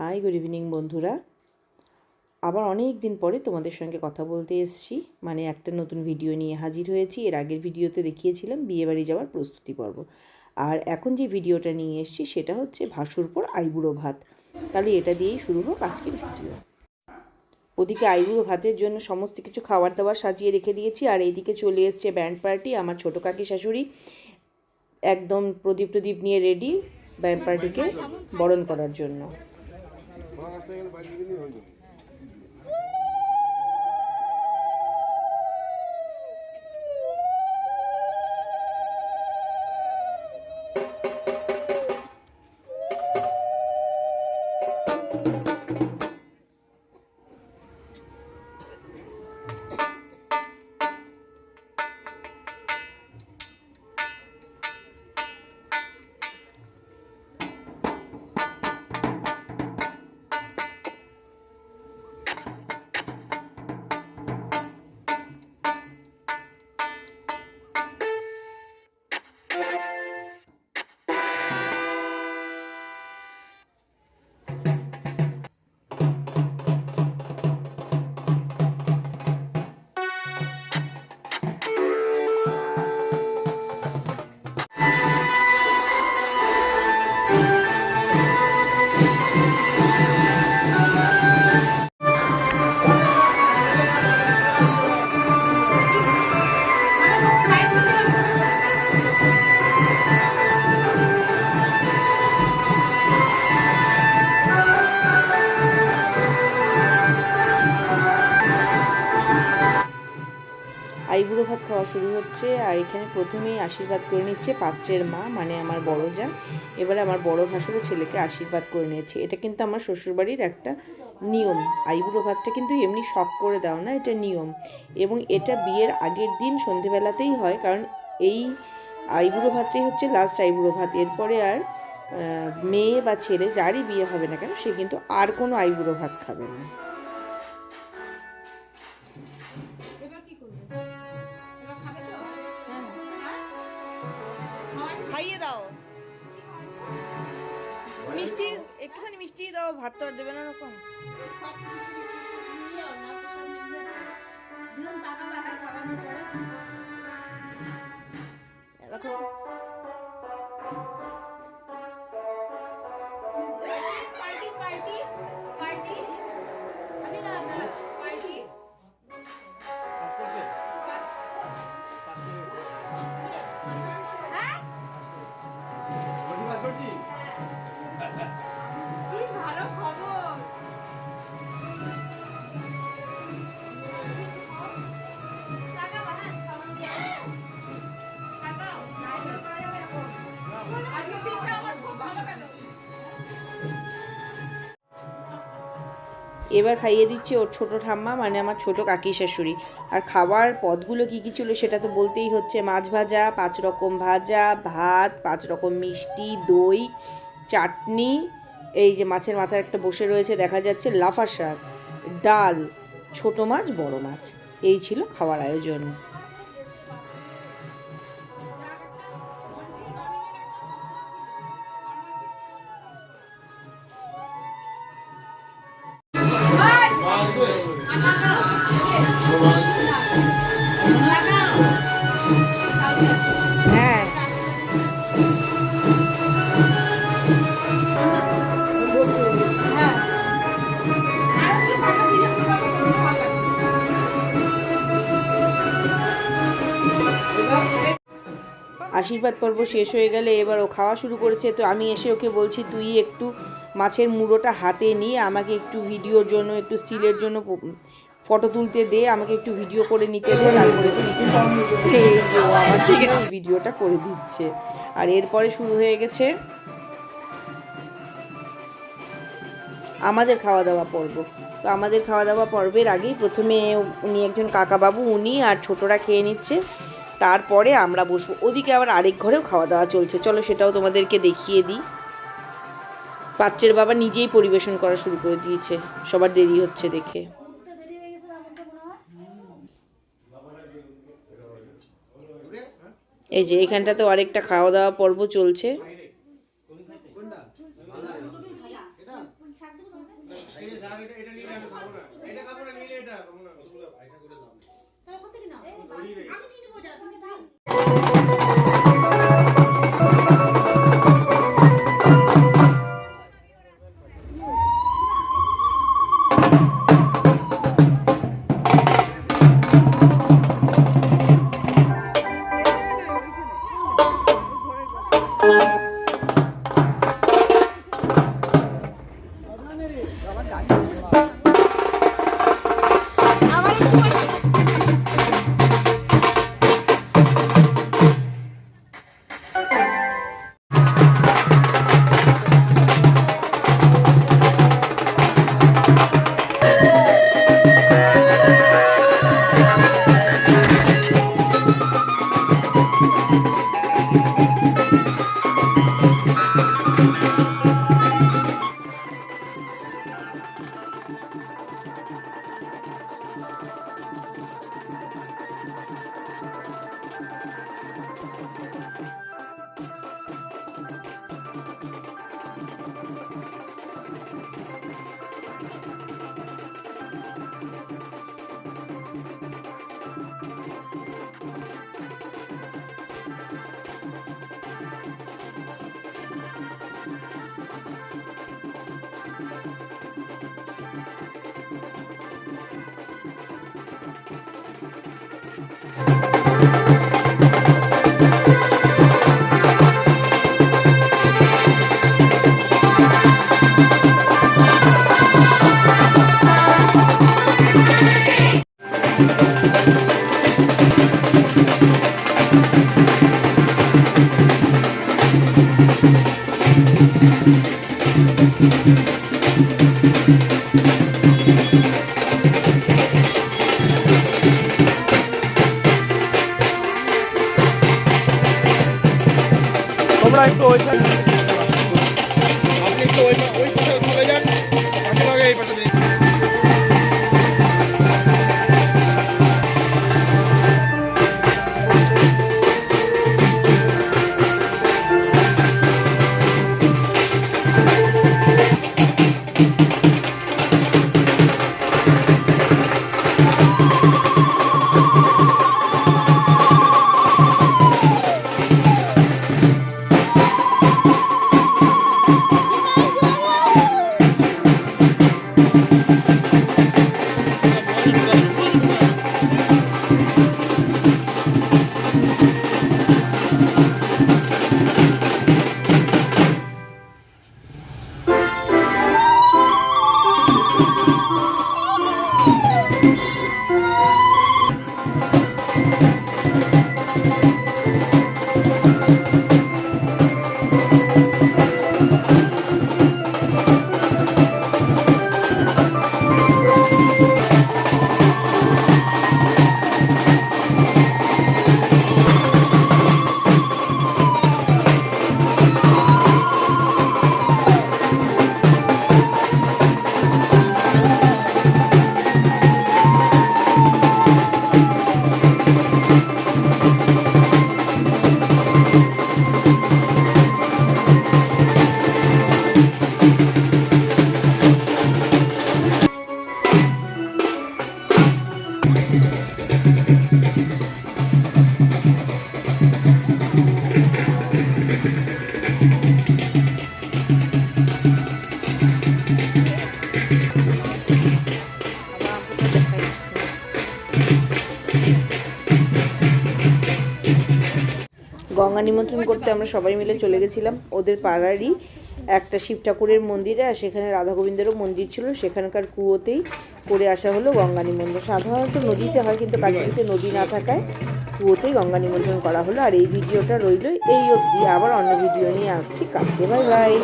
High, good evening বন্ধুরা। আবার অনেক দিন পরে তোমাদের সঙ্গে কথা বলতে এসেছি। মানে একটা নতুন ভিডিও নিয়ে হাজির হয়েছি। এর আগের ভিডিওতে দেখিয়েছিলাম বিয়েবাড়ি যাওয়ার প্রস্তুতি পর্ব। আর এখন যে ভিডিওটা নিয়ে এসেছি, সেটা হচ্ছে ভাসুর পর আইবুড়ো ভাত। তাহলে এটা দিয়েই শুরু হোক আজকের ভিডিও। ওদিকে আইবুড়ো ভাতের জন্য সমস্ত কিছু খাবার দাবার সাজিয়ে রেখে দিয়েছি। আর এইদিকে চলে এসছে ব্যান্ড পার্টি। আমার ছোটো কাকি শাশুড়ি একদম প্রদীপ প্রদীপ নিয়ে রেডি ব্যান্ড পার্টিকে বরণ করার জন্য। महाराष्ट्र बाहेर गेली আইবুড়ো ভাত খাওয়া শুরু হচ্ছে আর এখানে প্রথমেই আশীর্বাদ করে নিচ্ছে পাত্রের মা মানে আমার বড় যা। এবারে আমার বড় ভাসুরের ছেলেকে আশীর্বাদ করে নিয়েছে। এটা কিন্তু আমার শ্বশুরবাড়ির একটা নিয়ম। আইবুড়ো ভাতটা কিন্তু এমনি শখ করে দাও না, এটা নিয়ম। এবং এটা বিয়ের আগের দিন সন্ধেবেলাতেই হয়, কারণ এই আইবুড়ো ভাতটাই হচ্ছে লাস্ট আইবুড়ো ভাত। এরপরে আর মেয়ে বা ছেলে যারই বিয়ে হবে না কেন, সে কিন্তু আর কোনো আইবুড়ো ভাত খাবে না। খাইয়ে দাও। মিষ্টি, একটুখানি মিষ্টি দাও, ভাত তো আর দেবে না রকম দিলাম টাকা বাহার খাওয়ানোর পরে রাখো পার্টি পার্টি পার্টি আমি না। এবার খাইয়ে দিচ্ছে ওর ছোট ঠাম্মা মানে আমার ছোট কাকি শাশুড়ি। আর খাবার পদগুলো কী কী ছিল সেটা তো বলতেই হচ্ছে। মাছ ভাজা, পাঁচ রকম ভাজা, ভাত, পাঁচ রকম মিষ্টি, দই, চাটনি, এই যে মাছের মাথায় একটা বসে রয়েছে, দেখা যাচ্ছে লাফা শাক, ডাল, ছোট মাছ, বড় মাছ। এই ছিল খাওয়ার আয়োজন। হ্যাঁ। আশীর্বাদ পর্ব শেষ হয়ে গেলে এবার ও খাওয়া শুরু করেছে। তো আমি এসে ওকে বলছি, তুই একটু মাছের মুড়োটা হাতে নিয়ে আমাকে একটু ভিডিওর জন্য, একটু স্টিলের জন্য ফটো তুলতে দে আমাকে একটু ভিডিও করে নিতে দে তারপরে এই যে আমার ঠিক আছে। ভিডিওটা করে দিচ্ছে। আর এরপরে শুরু হয়ে গেছে আমাদের খাওয়া দাওয়া পর্ব। তো আমাদের খাওয়া দাওয়া পর্বের আগেই প্রথমে উনি একজন কাকাবাবু উনি আর ছোটরা খেয়ে নিচ্ছে। তারপরে আমরা বসবো। ওদিকে আবার আরেক ঘরেও খাওয়া দাওয়া চলছে। চলো সেটাও তোমাদেরকে দেখিয়ে দিই। পাত্রের বাবা নিজেই পরিবেশন করা শুরু করে দিয়েছে। সবার দেরি হচ্ছে দেখে দেরি হয়ে গেছে আমার তো মনে হয় এই যে এখানটাতেও আরেকটা খাওয়া দাওয়া পর্ব চলছে। তাহলে কোথা আমি নিয়ে নেব এটা, তোমরা একটু ওই সাইড আপনি একটু ওই নিমন্ত্রণ করতে আমরা সবাই মিলে চলে গেছিলাম। ওদের পাড়ারই একটা শিব ঠাকুরের মন্দিরে, আর সেখানে রাধা গোবিন্দেরও মন্দির ছিল। সেখানকার কুয়োতেই করে আসা হলো গঙ্গা নিমন্ত্রণ সাধারণত নদীতে হয়, কিন্তু কাছাকাছি নদী না থাকায় কুয়োতেই গঙ্গা নিমন্ত্রণ করা হলো। আর এই ভিডিওটা রইল এই অবধি। আবার অন্য ভিডিও নিয়ে আসছি। কালকে বাই বাই।